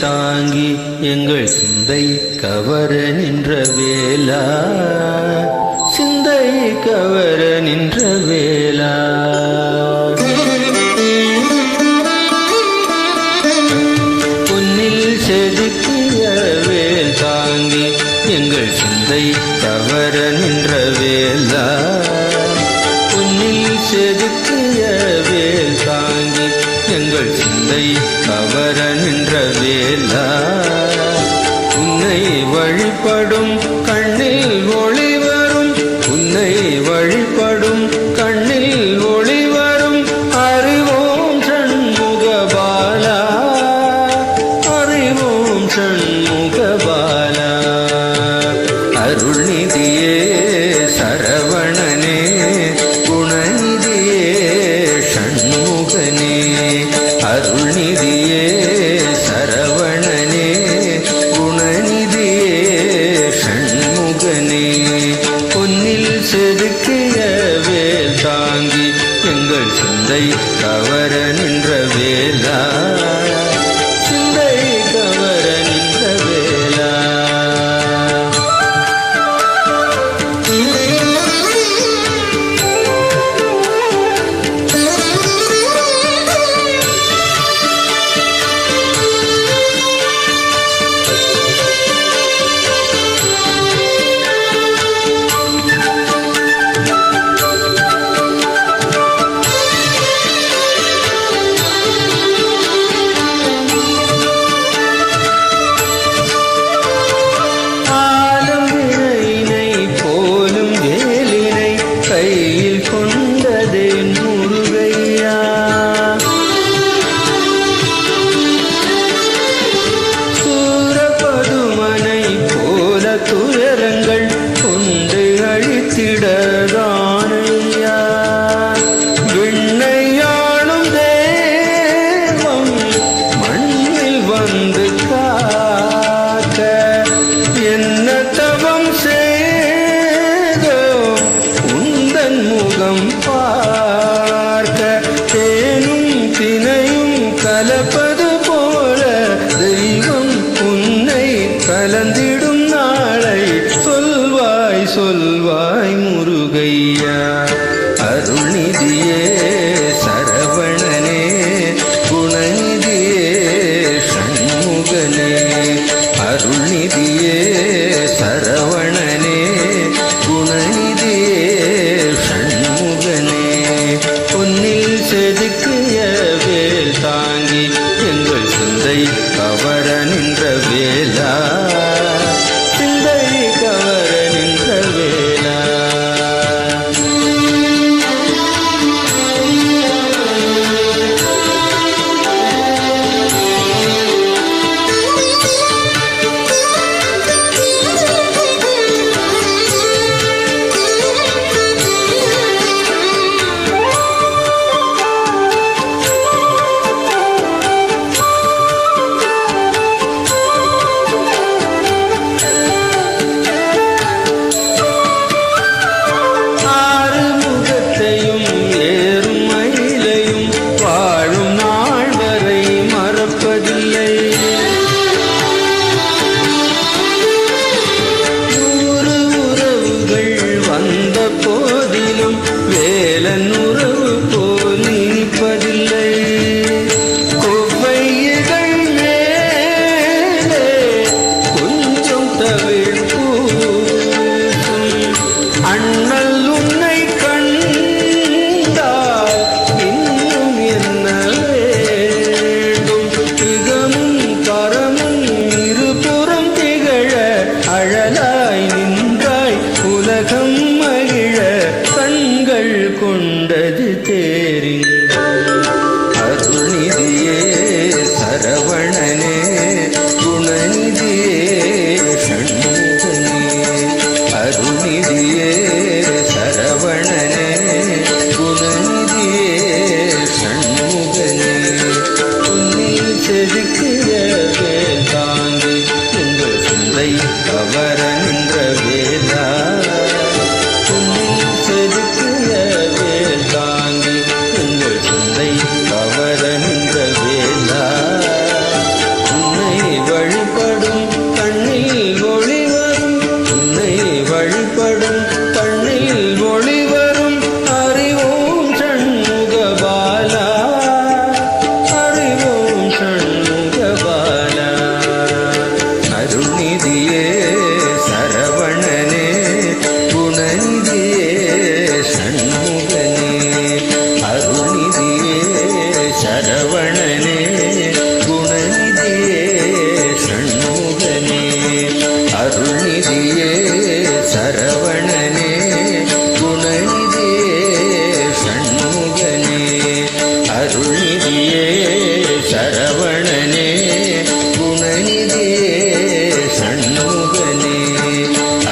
தாங்கி எங்கள் சிந்தை கவர நின்ற வேலா சிந்தை கவர நின்ற வேலா பொன்னில் செதுக்கிய வேல் தாங்கி எங்கள் சிந்தை கவர நின்ற வேலா சிந்தை கவர நின்ற வேலா உன்னை வழிபடும் கண்ணில் ஒளி வரும் உன்னை வழிபடும் கண்ணில் ஒளி வரும். அறிவோம் சண்முகபாலா அறிவோம் சண்முகபாலா அருள்நிதியே சரவணனே குணநிதியே ஷண்முகனே பொன்னில் செதுக்கிய வேல் தாங்கி எங்கள் சிந்தை தவற நின்ற வேலா. முகம் பார்க்க தேனும் தினையும் கலப்பது போல தெய்வம் உன்னை கலந்திடும் நாளை. சொல்வாய் சொல்வாய் முருகையா அருள்நிதியே சரவணனே குணநிதியே சண்முகனே அருள்நிதியே சரவணனே. எங்கள் கவர நின்ற வேலா சரவணனே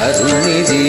அருணிதி